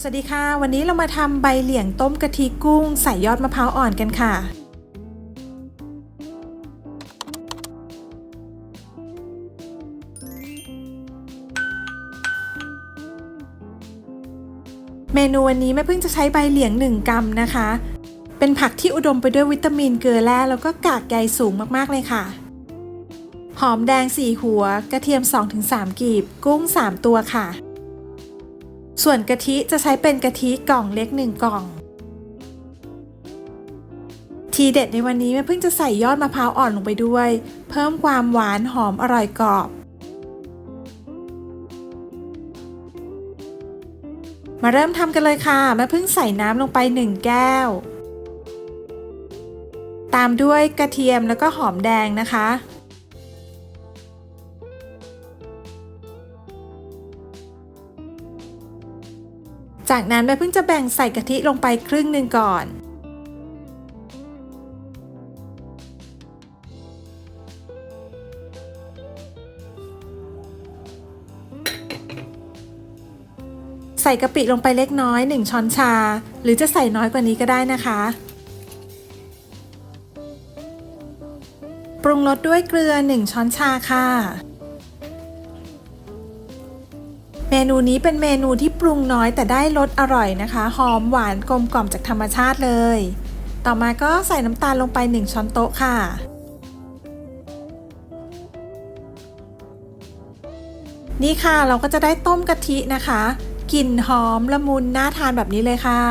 สวัสดีค่ะ วันนี้เรามาทำใบเหลี่ยงต้มกะทิกุ้ง ใส่ยอดมะพร้าวอ่อนกันค่ะ เมนูวันนี้แม่เพิ่งจะใช้ใบเหลียง 1 กรัมนะคะ เป็นผักที่อุดมไปด้วยวิตามินเกลือแร่แล้วก็กากใยสูงมากๆเลยค่ะ หอมแดง 4 หัว กระเทียม 2-3 กีบ กุ้ง 3 ตัวค่ะ ส่วนกะทิจะใช้เป็นกะทิกล่องเล็ก 1 กล่อง ทีเด็ดในวันนี้แม่เพิ่งจะใส่ยอดมะพร้าวอ่อนลงไปด้วย เพิ่มความหวานหอมอร่อยกรอบ มาเริ่มทำกันเลยค่ะแม่เพิ่งใส่น้ำลงไป 1 แก้ว ตามด้วยกระเทียมแล้วก็หอมแดงนะคะ จากนั้นแม่เพิ่งจะแบ่งใส่กะทิลงไปครึ่งหนึ่งก่อน ใส่กะปิลงไปเล็กน้อย 1 ช้อนชา หรือจะใส่น้อยกว่านี้ก็ได้นะคะ ปรุงรสด้วยเกลือ 1 ช้อนชาค่ะ เมนูนี้เป็นเมนูที่ปรุงน้อยแต่ได้รสอร่อยนะคะ หอมหวานกลมกล่อมจากธรรมชาติเลย ต่อมาก็ใส่น้ำตาลลงไป 1 ช้อนโต๊ะค่ะ นี่ค่ะเราก็จะได้ต้มกะทินะคะกลิ่นหอมละมุนน่าทานแบบนี้เลยค่ะ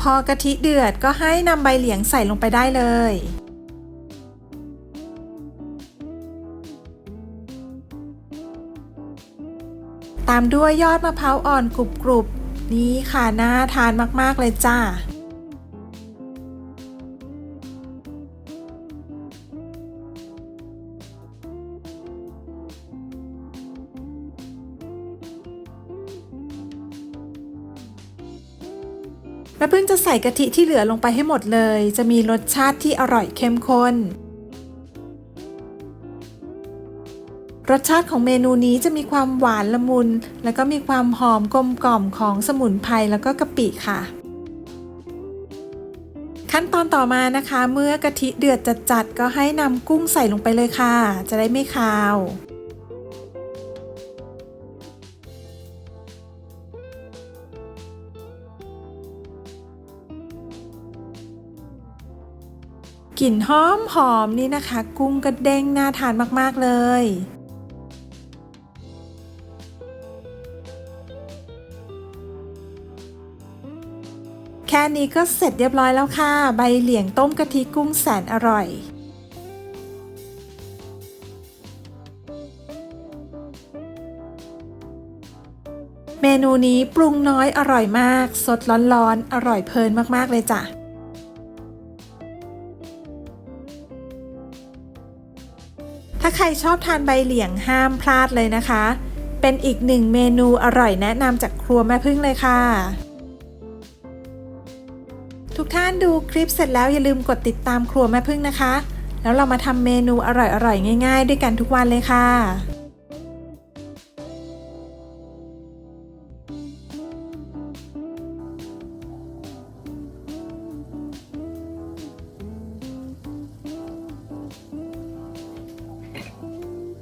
พอกะทิเดือดก็ให้นำใบเหลียงใส่ลงไปได้เลย ตามด้วยยอดมะพร้าวอ่อนกรุบๆนี่ค่ะน่าทานมาก ๆ เลยจ้าแม่พึ่งจะใส่กะทิที่เหลือลงไปให้หมดเลย จะมีรสชาติที่อร่อยเข้มข้น รสชาติของเมนูนี้จะมีความหวานละมุน แล้วก็มีความหอมกลมกล่อมของสมุนไพรแล้วก็กะปิค่ะ ขั้นตอนต่อมานะคะ เมื่อกะทิเดือดจัดๆก็ให้นำกุ้งใส่ลงไปเลยค่ะ จะได้ไม่คาวกลิ่นหอมหอมนี่นะคะ กุ้งกระเด้งน่าทานมาก ๆ เลย แค่นี้ก็เสร็จเรียบร้อยแล้วค่ะ ใบเหลียงต้มกะทิกุ้งแสนอร่อยเมนูนี้ปรุงน้อยอร่อยมาก สดร้อนๆ อร่อยเพลินมากๆเลยจ้ะ ถ้าใครชอบทานใบเหลียงห้ามพลาดเลยนะคะ เป็นอีกหนึ่งเมนูอร่อยแนะนำจากครัวแม่พึ่งเลยค่ะ ทุกท่านดูคลิปเสร็จแล้วอย่าลืมกดติดตามครัวแม่พึ่งนะคะ แล้วเรามาทำเมนูอร่อยๆ ง่าย ๆ ด้วยกันทุกวันเลยค่ะ